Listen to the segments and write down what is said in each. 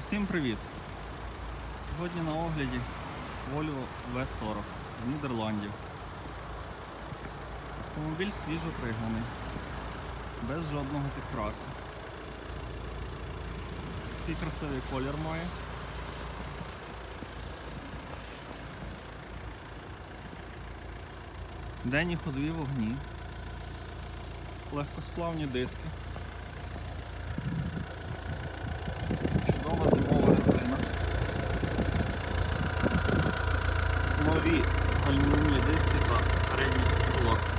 Усім привіт! Сьогодні на огляді Volvo V40 з Нідерландів. Автомобіль свіжо пригнаний, без жодного підкрасу. Такий красивий колір має. Денні ходові вогні, легкосплавні диски. Нові алюмінієві диски та передні колодки.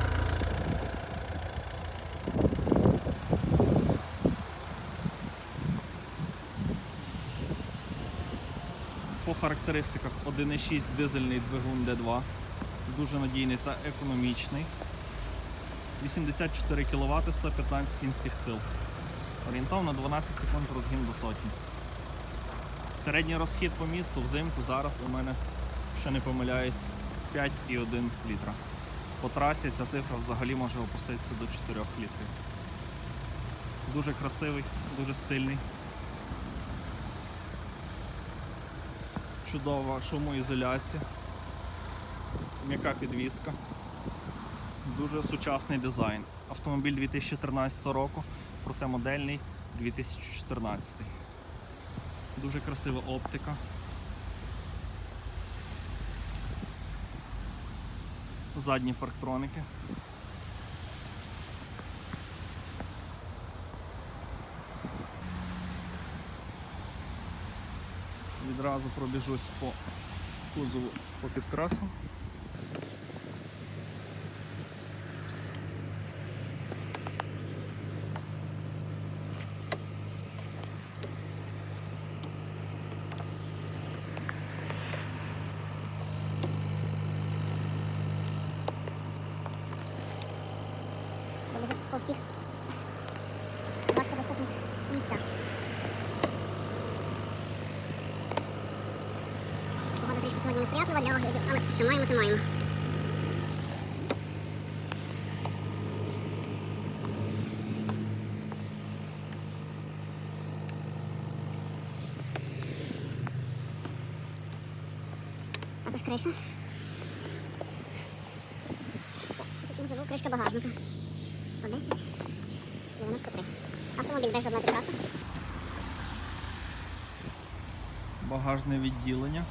По характеристиках 1,6 дизельний двигун D2, дуже надійний та економічний. 84 кВт 115 кінських сил. Орієнтовно 12 секунд розгін до сотні. Середній розхід по місту взимку зараз у мене, що не помиляюсь, 5,1 літра. По трасі ця цифра взагалі може опуститися до 4 літрів. Дуже красивий, дуже стильний. Чудова шумоізоляція, м'яка підвіска, дуже сучасний дизайн. Автомобіль 2013 року, проте модельний 2014. Дуже красива оптика. Задні парктроники. Відразу пробіжусь по кузову по підкрасу. По всіх важкодоступних місцях. Погода трішки сьогодні несприятлива для оглядів, але що маємо, то маємо. Також криша. Чуть не забув, кришка багажника. 110, 93. Автомобіль без жодного підкрасу. багажне відділення.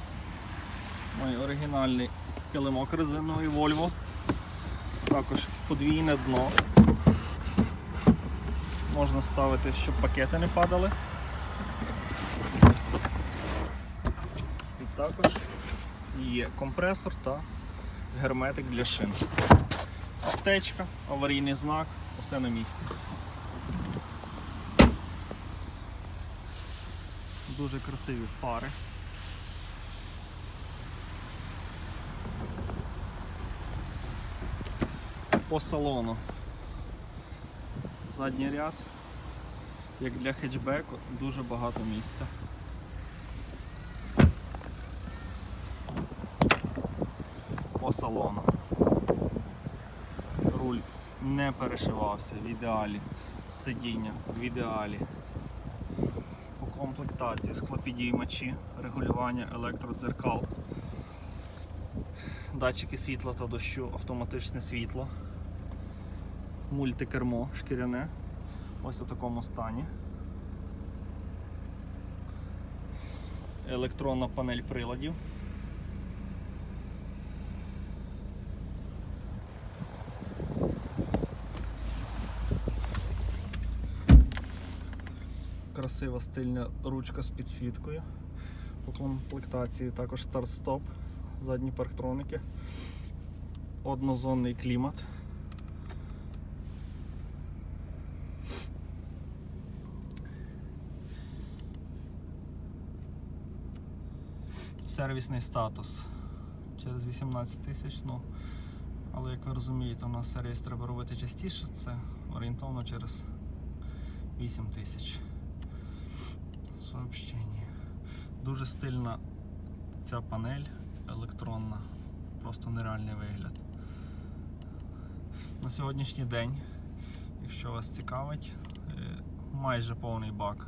Має оригінальний килимок резиновий Volvo. Також подвійне дно. Можна ставити, щоб пакети не падали. І також є компресор та герметик для шин. Аптечка, аварійний знак, усе на місці. Дуже красиві фари. По салону. Задній ряд, як для хетчбеку, дуже багато місця. По салону. Руль не перешивався в ідеалі. Сидіння в ідеалі комплектації склопідіймачі, регулювання електродзеркал, датчики світла та дощу, автоматичне світло, мультикермо шкіряне. Ось у такому стані. Електронна панель приладів. Красива стильна ручка з підсвіткою. По комплектації також старт-стоп, задні парктроники, однозонний клімат. Сервісний статус через 18 тисяч, ну, але як ви розумієте, у нас сервіс треба робити частіше, це орієнтовно через 8 тисяч сообщення. Дуже стильна ця панель електронна, просто нереальний вигляд. На сьогоднішній день, якщо вас цікавить, е, майже повний бак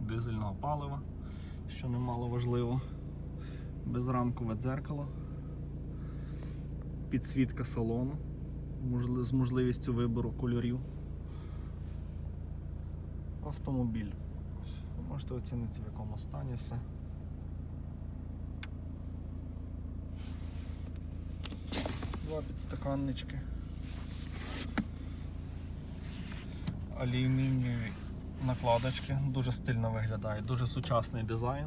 дизельного палива що немало важливо. Безрамкове дзеркало, підсвітка салону з можливістю вибору кольорів. Автомобіль. Можете оцінити, в якому стані все. Два підстаканнички. Алюмінієві накладочки. Дуже стильно виглядає, дуже сучасний дизайн.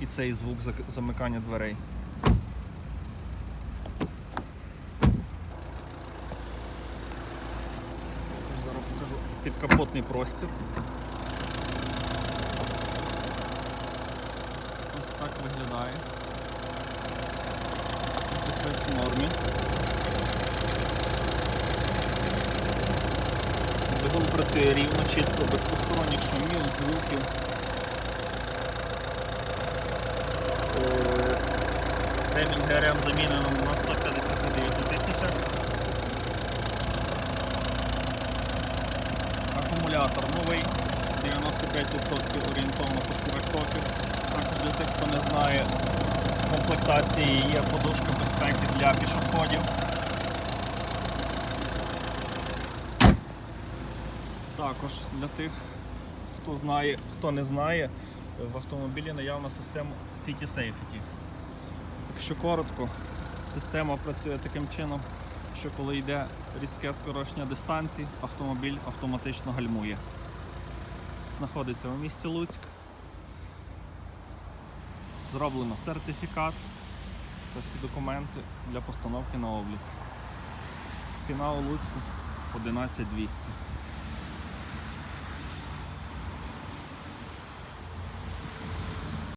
І цей звук замикання дверей. Зараз покажу підкапотний простір. Ось так виглядає. Тут в нормі. Двигун працює рівно, чітко, без посторонніх шумів, звуків. Е, Ремінь ГРМ замінено на 159 тисячах. Акумулятор новий, 95% орієнтовно пускових токів. Також для тих, хто не знає, в комплектації є подушка безпеки для пішоходів. Також для тих, хто знає, хто не знає, в автомобілі наявна система City Safety. Якщо коротко, система працює таким чином, що коли йде різке скорочення дистанції, автомобіль автоматично гальмує. Знаходиться у місті Луцьк. Зроблено сертифікат та всі документи для постановки на облік. Ціна у Луцьку 11200.